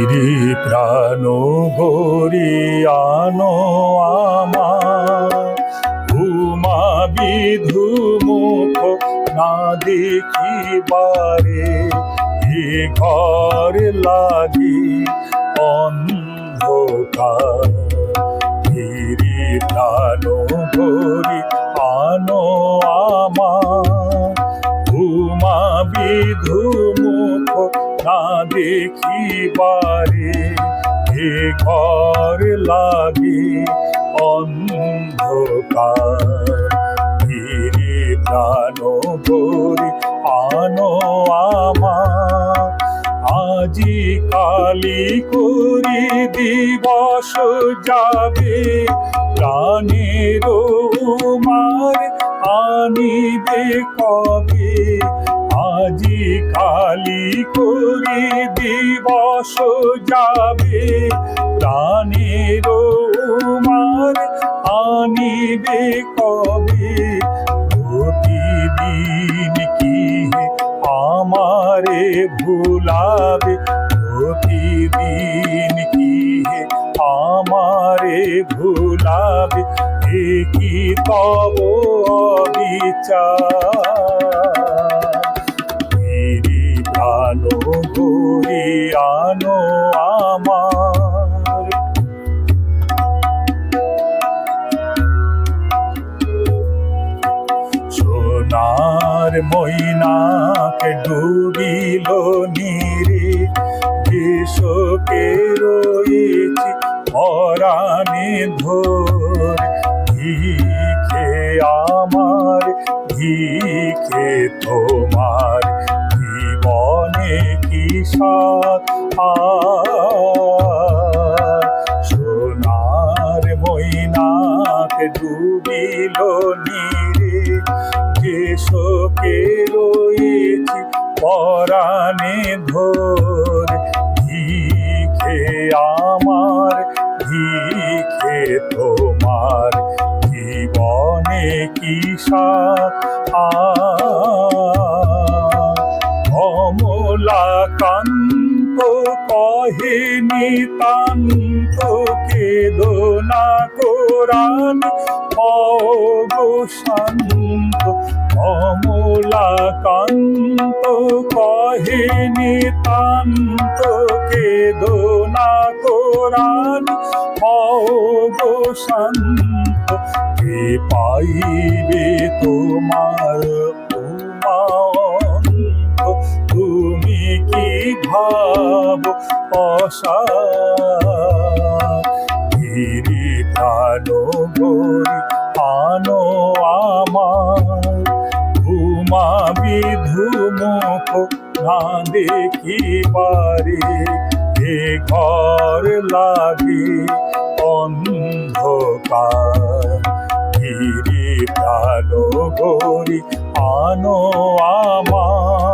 গিরি প্রাণ গরি আনো ঘুমা বিধু মুখ না দেখিবারে, এ ঘর লাগি অন্ধকার। গিরি প্রাণ গরি আনো আমার। দেখিবারে এ ঘর লাগে অন্ধকার। ধীরে প্রাণ গরি আনো আমার আজি কালি করি দিবস যাবে প্রাণের কালি করি দিবস যাবে, প্রাণের মার আনিবে কবে? প্রতিদিন কি আমারে ভুলাবে? প্রতিদিন কি আমারে ভুলাবে? এ কি তব বিচার সোনার ময়নাকে ডুবিল নীরে। দেশকে রয়েছে পরাণে ধর। ভিখে আমার ভিখে তোমার। জীবনে কি আর? সোনার ময়নাক ডুবিল নীরে। কেশকে রয়েছে পরাণে ধর ভিখে আমার ভিখে তোমার। জীবনে কি সাথ অমলাকান্ত কহে নিতান্ত কেদনা কোরআন অবশান্ত অমলাকান্ত কহে নিতান্ত কেদনা কোরআন অবশান্ত কে পাইবে তোমার তুমি কি ভাব অসা প্রাণ গরি আনো আমার ঘুমা বিধু মুখ না দেখিবারে এ ঘর লাগে অন্ধকার। গিরি প্রাণ গরি আনো আমার